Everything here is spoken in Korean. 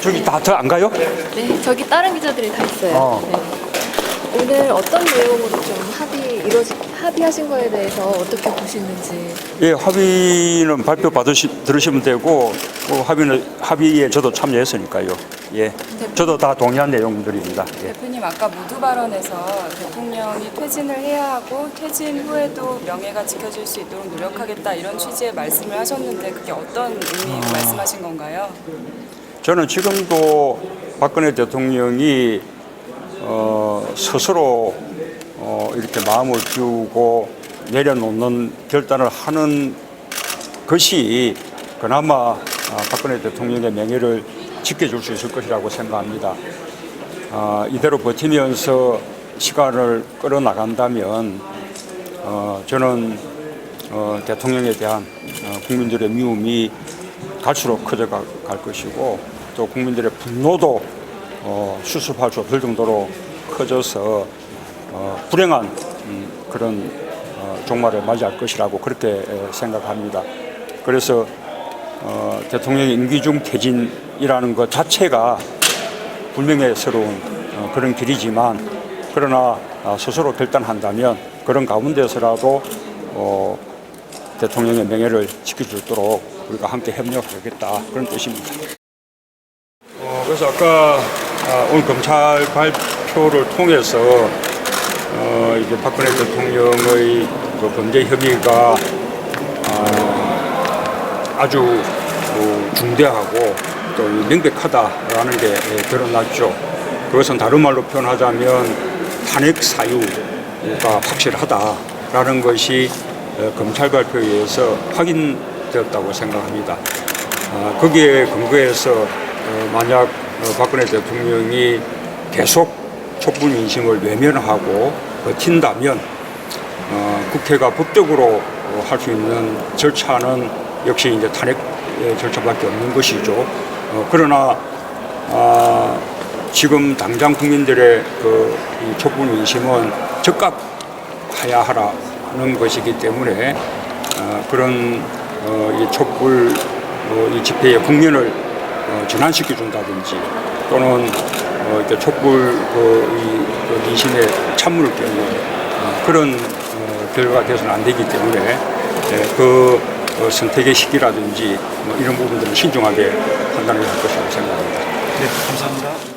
저기 다더안 가요? 네, 저기 다른 기자들이 다 있어요. 어. 네. 오늘 어떤 내용으로 좀 합의 이루어지 합의하신 거에 대해서 어떻게 보시는지. 예, 합의는 발표 받으시 들으시면 되고 그 합의는 합의에 저도 참여했으니까요. 예, 저도 다 동의한 내용들입니다. 예. 대표님 아까 모두 발언에서 대통령이 퇴진을 해야 하고 퇴진 후에도 명예가 지켜질 수 있도록 노력하겠다 이런 취지의 말씀을 하셨는데 그게 어떤 의미로 말씀하신 건가요? 저는 지금도 박근혜 대통령이 어, 스스로 어, 이렇게 마음을 비우고 내려놓는 결단을 하는 것이 그나마 아, 박근혜 대통령의 명예를 지켜줄 수 있을 것이라고 생각합니다. 아, 이대로 버티면서 시간을 끌어나간다면 어, 저는 어, 대통령에 대한 어, 국민들의 미움이 갈수록 커져 가- 갈 것이고 또 국민들의 분노도 어, 수습할 수 없을 정도로 커져서 어, 불행한 음, 그런 어, 종말을 맞이할 것이라고 그렇게 에, 생각합니다. 그래서 어, 대통령의 임기 중 퇴진이라는 것 자체가 불명예스러운 어, 그런 길이지만 그러나 어, 스스로 결단한다면 그런 가운데서라도 어, 대통령의 명예를 지킬 수 있도록 우리가 함께 협력하겠다 그런 뜻입니다. 어, 그래서 아까 아, 오늘 검찰 발표를 통해서 어, 이제 박근혜 대통령의 그 범죄 혐의가 아, 아주 어, 중대하고 또 명백하다라는 게 예, 드러났죠. 그것은 다른 말로 표현하자면 탄핵 사유가 확실하다라는 것이 어, 검찰 발표에 의해서 확인 되었다고 생각합니다. 아, 거기에 근거해서 어, 만약 어, 박근혜 대통령이 계속 촛불 민심을 외면하고 버틴다면 어, 국회가 법적으로 할수 있는 절차는 역시 이제 탄핵 의 절차밖에 없는 것이죠. 어, 그러나 아, 지금 당장 국민들의 그이 촛불 민심은 적각해야 하라는 것이기 때문에 어, 그런 어, 이 촛불 어, 이 집회의 국면을 어, 전환시켜 준다든지 또는 어, 이렇게 촛불 그, 이, 그 민심에 찬물을 끼얹는 어, 그런 어, 결과가 되서는 안 되기 때문에 예, 그 어, 선택의 시기라든지 뭐 이런 부분들은 신중하게 판단을 할 것이라고 생각합니다. 네, 감사합니다.